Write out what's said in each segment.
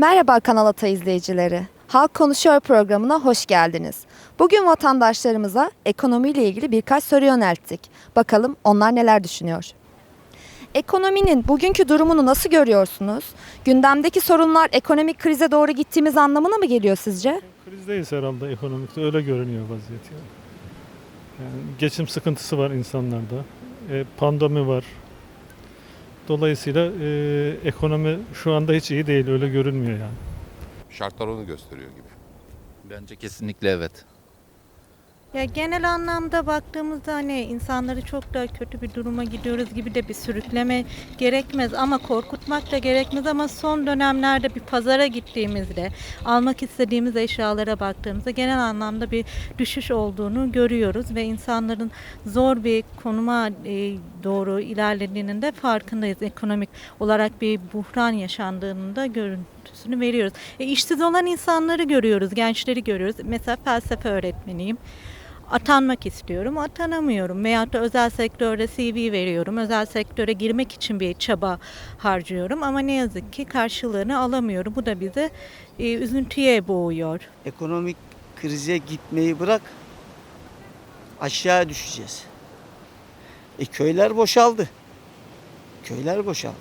Merhaba Kanal Ata izleyicileri. Halk Konuşuyor programına hoş geldiniz. Bugün vatandaşlarımıza ekonomiyle ilgili birkaç soru yönelttik. Bakalım onlar neler düşünüyor? Ekonominin bugünkü durumunu nasıl görüyorsunuz? Gündemdeki sorunlar ekonomik krize doğru gittiğimiz anlamına mı geliyor sizce? Krizdeyiz herhalde ekonomikte öyle görünüyor vaziyet yani. yani geçim sıkıntısı var insanlarda. E, pandemi var. Dolayısıyla e, ekonomi şu anda hiç iyi değil öyle görünmüyor yani. Şartlar onu gösteriyor gibi. Bence kesinlikle evet. Ya genel anlamda baktığımızda hani insanları çok da kötü bir duruma gidiyoruz gibi de bir sürükleme gerekmez ama korkutmak da gerekmez ama son dönemlerde bir pazara gittiğimizde almak istediğimiz eşyalara baktığımızda genel anlamda bir düşüş olduğunu görüyoruz ve insanların zor bir konuma e, doğru ilerlediğinin de farkındayız. Ekonomik olarak bir buhran yaşandığının da görüntüsünü veriyoruz. E, işsiz olan insanları görüyoruz, gençleri görüyoruz. Mesela felsefe öğretmeniyim atanmak istiyorum, atanamıyorum. Veyahut da özel sektörde CV veriyorum, özel sektöre girmek için bir çaba harcıyorum ama ne yazık ki karşılığını alamıyorum. Bu da bizi e, üzüntüye boğuyor. ekonomik krize gitmeyi bırak aşağı düşeceğiz. E köyler boşaldı. Köyler boşaldı.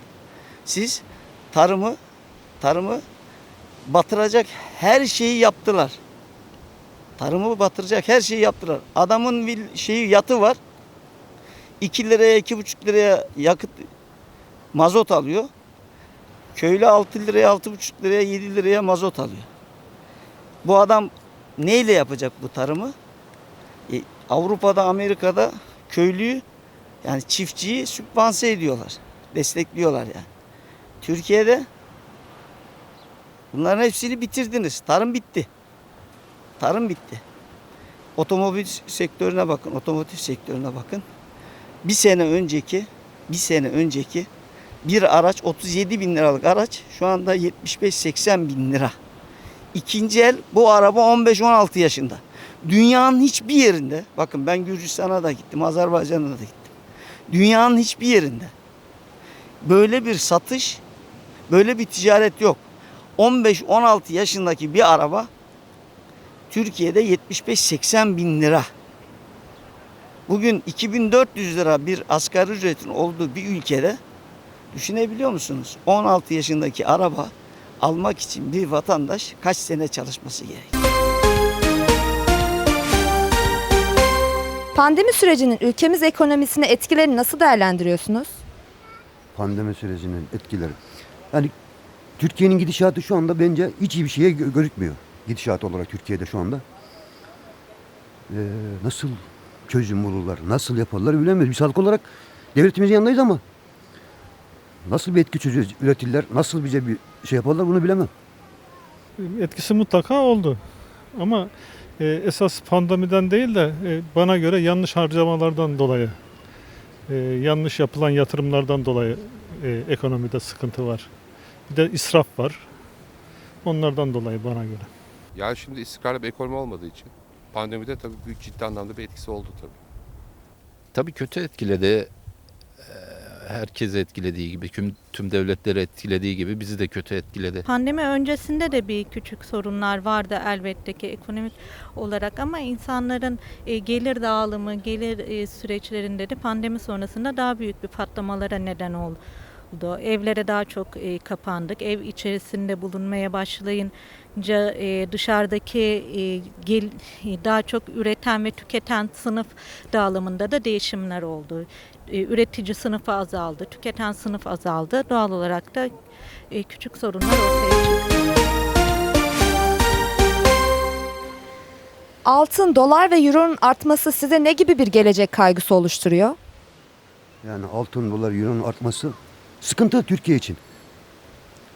Siz tarımı tarımı batıracak her şeyi yaptılar. Tarımı batıracak her şeyi yaptılar. Adamın şeyi yatı var. 2 liraya 2,5 liraya yakıt mazot alıyor. Köylü 6 liraya 6,5 liraya 7 liraya mazot alıyor. Bu adam neyle yapacak bu tarımı? E, Avrupa'da, Amerika'da köylüyü yani çiftçiyi sübvanse ediyorlar. Destekliyorlar yani. Türkiye'de bunların hepsini bitirdiniz. Tarım bitti. Tarım bitti. Otomobil sektörüne bakın, otomotiv sektörüne bakın. Bir sene önceki, bir sene önceki bir araç 37 bin liralık araç şu anda 75-80 bin lira. İkinci el bu araba 15-16 yaşında. Dünyanın hiçbir yerinde, bakın ben Gürcistan'a da gittim, Azerbaycan'a da gittim. Dünyanın hiçbir yerinde böyle bir satış, böyle bir ticaret yok. 15-16 yaşındaki bir araba Türkiye'de 75-80 bin lira. Bugün 2400 lira bir asgari ücretin olduğu bir ülkede düşünebiliyor musunuz? 16 yaşındaki araba almak için bir vatandaş kaç sene çalışması gerek? Pandemi sürecinin ülkemiz ekonomisine etkilerini nasıl değerlendiriyorsunuz? pandemi sürecinin etkileri. Yani Türkiye'nin gidişatı şu anda bence hiç iyi bir şeye gö- gözükmüyor. Gidişat olarak Türkiye'de şu anda. Ee, nasıl çözüm bulurlar, nasıl yaparlar bilemiyoruz. Biz halk olarak devletimizin yanındayız ama nasıl bir etki çözü üretirler, nasıl bize bir şey yaparlar bunu bilemem. Etkisi mutlaka oldu. Ama e, esas pandemiden değil de e, bana göre yanlış harcamalardan dolayı, e, yanlış yapılan yatırımlardan dolayı e, ekonomide sıkıntı var. Bir de israf var. Onlardan dolayı bana göre. Yani şimdi istikrarlı bir ekonomi olmadığı için pandemide tabii büyük ciddi anlamda bir etkisi oldu tabii. Tabii kötü etkiledi. Ee, Herkesi etkilediği gibi, tüm, tüm devletleri etkilediği gibi bizi de kötü etkiledi. Pandemi öncesinde de bir küçük sorunlar vardı elbette ki ekonomik olarak ama insanların e, gelir dağılımı, gelir e, süreçlerinde de pandemi sonrasında daha büyük bir patlamalara neden oldu. Evlere daha çok e, kapandık. Ev içerisinde bulunmaya başlayınca e, dışarıdaki e, gel, e, daha çok üreten ve tüketen sınıf dağılımında da değişimler oldu. E, üretici sınıfı azaldı, tüketen sınıf azaldı. Doğal olarak da e, küçük sorunlar ortaya çıktı. Altın, dolar ve euronun artması size ne gibi bir gelecek kaygısı oluşturuyor? Yani altın, dolar, euronun artması sıkıntı Türkiye için.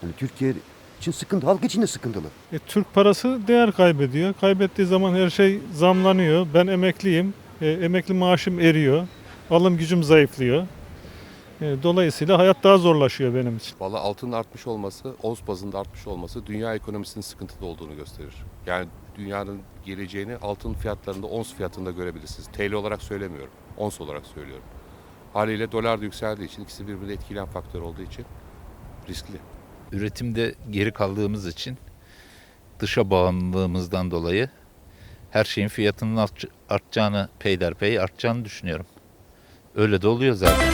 Yani Türkiye için sıkıntı, halk için de sıkıntılı. E, Türk parası değer kaybediyor. Kaybettiği zaman her şey zamlanıyor. Ben emekliyim. E, emekli maaşım eriyor. Alım gücüm zayıflıyor. E, dolayısıyla hayat daha zorlaşıyor benim için. Valla altının artmış olması, ons bazında artmış olması dünya ekonomisinin sıkıntıda olduğunu gösterir. Yani dünyanın geleceğini altın fiyatlarında, ons fiyatında görebilirsiniz. TL olarak söylemiyorum, ons olarak söylüyorum. Haliyle dolar da yükseldiği için ikisi birbirini etkileyen faktör olduğu için riskli. Üretimde geri kaldığımız için dışa bağımlılığımızdan dolayı her şeyin fiyatının art- artacağını peyderpey artacağını düşünüyorum. Öyle de oluyor zaten.